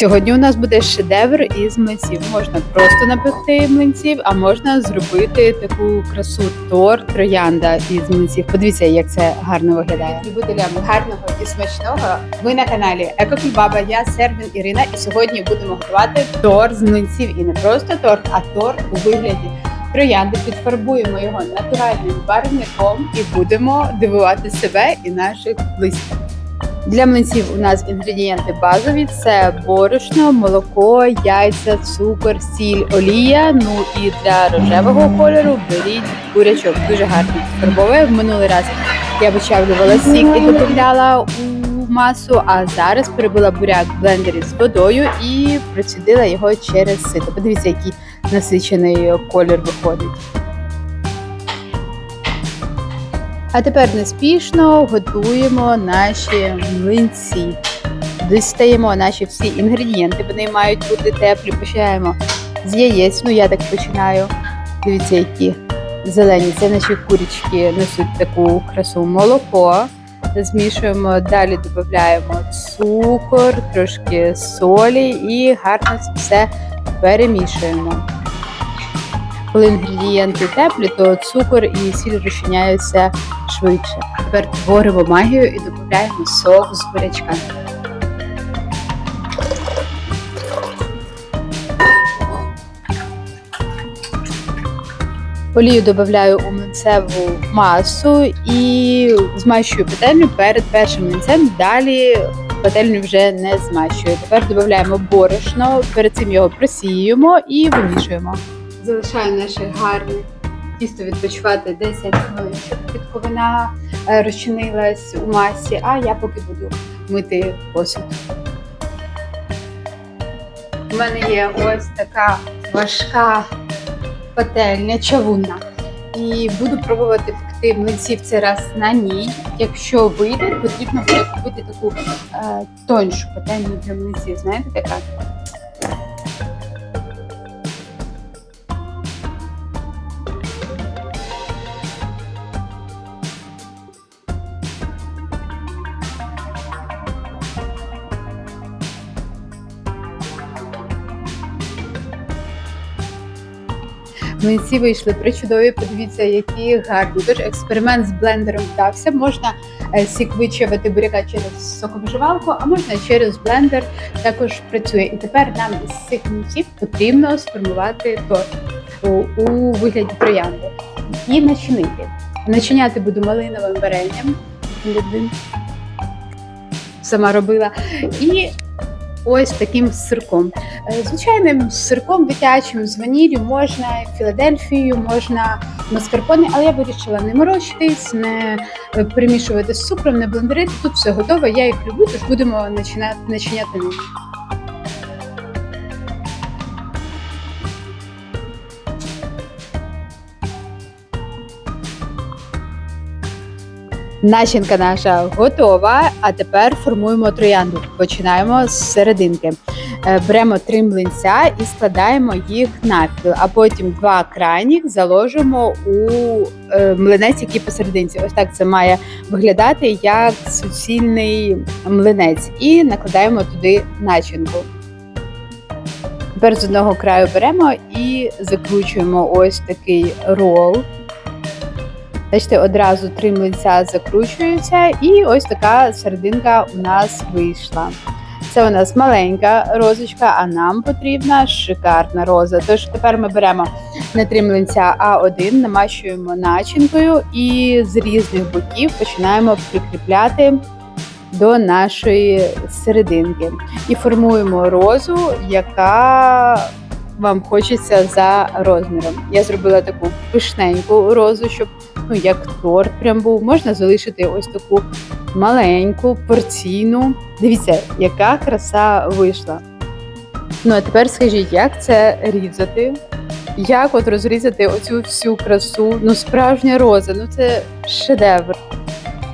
Сьогодні у нас буде шедевр із млинців. Можна просто напекти млинців, а можна зробити таку красу торт троянда із млинців. Подивіться, як це гарно виглядає. Любителям гарного і смачного. Ви на каналі Екокульбаба. Я Сербін Ірина, і сьогодні будемо готувати торт з млинців. І не просто торт, а торт у вигляді. Троянди підфарбуємо його натуральним барвником і будемо дивувати себе і наших близьких. Для млинців у нас інгредієнти базові: це борошно, молоко, яйця, цукор, сіль, олія. Ну і для рожевого кольору беріть бурячок. Дуже гарно фарбовує. В минулий раз я вичавлювала сік і додавала у масу, а зараз перебила буряк в блендері з водою і процідила його через сито. Подивіться, який насичений колір виходить. А тепер неспішно готуємо наші млинці. Дістаємо наші всі інгредієнти, вони мають бути теплі. Починаємо з яєць. Ну я так починаю. Дивіться, які зелені. Це наші курочки несуть таку красу молоко. Змішуємо, далі додаємо цукор, трошки солі і гарно все перемішуємо. Коли інгредієнти теплі, то цукор і сіль розчиняються швидше. Тепер творимо магію і додаємо сок з бурячка. Олію додаю у млинцеву масу і змащую пательню перед першим млинцем. Далі пательню вже не змащую. Тепер додаємо борошно, перед цим його просіюємо і вимішуємо. Залишаю наше гарне тісто відпочивати 10 хвилин, щоб підковина е, розчинилась у масі, а я поки буду мити посуд. У мене є ось така важка пательня чавунна. І буду пробувати пекти млинці в цей раз на ній. Якщо вийде, потрібно буде купити таку е, тоншу пательню для млинців. Знаєте, така? Млинці вийшли причудові. Подивіться, які гарні. Тож експеримент з блендером вдався. Можна е, сік вичавити буряка через соковиживалку, а можна через блендер також працює. І тепер нам із цих млинців потрібно сформувати торт у вигляді троянди і начинити. Начиняти буду малиновим варенням. Сама робила. І ось таким сирком. Е, Звичайним сирком дитячим з ваніллю можна Філадельфію, можна маскарпоне, але я вирішила не морочитись, не примішувати перемішувати з цукром, не блендерити. Тут все готове, я їх люблю, тож будемо начинати, начиняти Начинка наша готова, а тепер формуємо троянду. Починаємо з серединки. Е, Беремо три млинця і складаємо їх навпіл, а потім два крайніх заложимо у е, млинець, який посерединці. Ось так це має виглядати як суцільний млинець. І накладаємо туди начинку. Тепер з одного краю беремо і закручуємо ось такий рол. Бачите, одразу три млинця закручуються, і ось така серединка у нас вийшла. Це у нас маленька розочка, а нам потрібна шикарна роза. Тож тепер ми беремо не три млинця, а один, намащуємо начинкою і з різних боків починаємо прикріпляти до нашої серединки. І формуємо розу, яка вам хочеться за розміром. Я зробила таку пишненьку розу, щоб ну як торт прям був. Можна залишити ось таку маленьку, порційну. Дивіться, яка краса вийшла. Ну а тепер скажіть, як це різати? Як от розрізати оцю всю красу? Ну, справжня роза, ну це шедевр.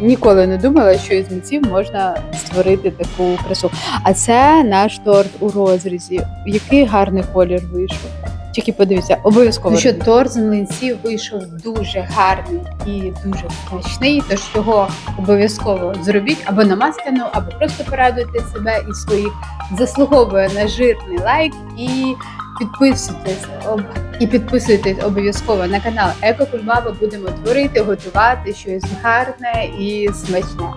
Ніколи не думала, що із митців можна створити таку красу. А це наш торт у розрізі. Який гарний колір вийшов. Тільки подивіться, обов'язково. Ну що торт з млинців вийшов дуже гарний і дуже смачний. Тож його обов'язково зробіть або на масляну, або просто порадуйте себе і своїх. Заслуговує на жирний лайк і підписуйтесь об і підписуйтесь обов'язково на канал Екокульбаба. Будемо творити, готувати щось гарне і смачне.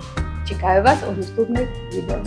Чекаю вас у наступних відео.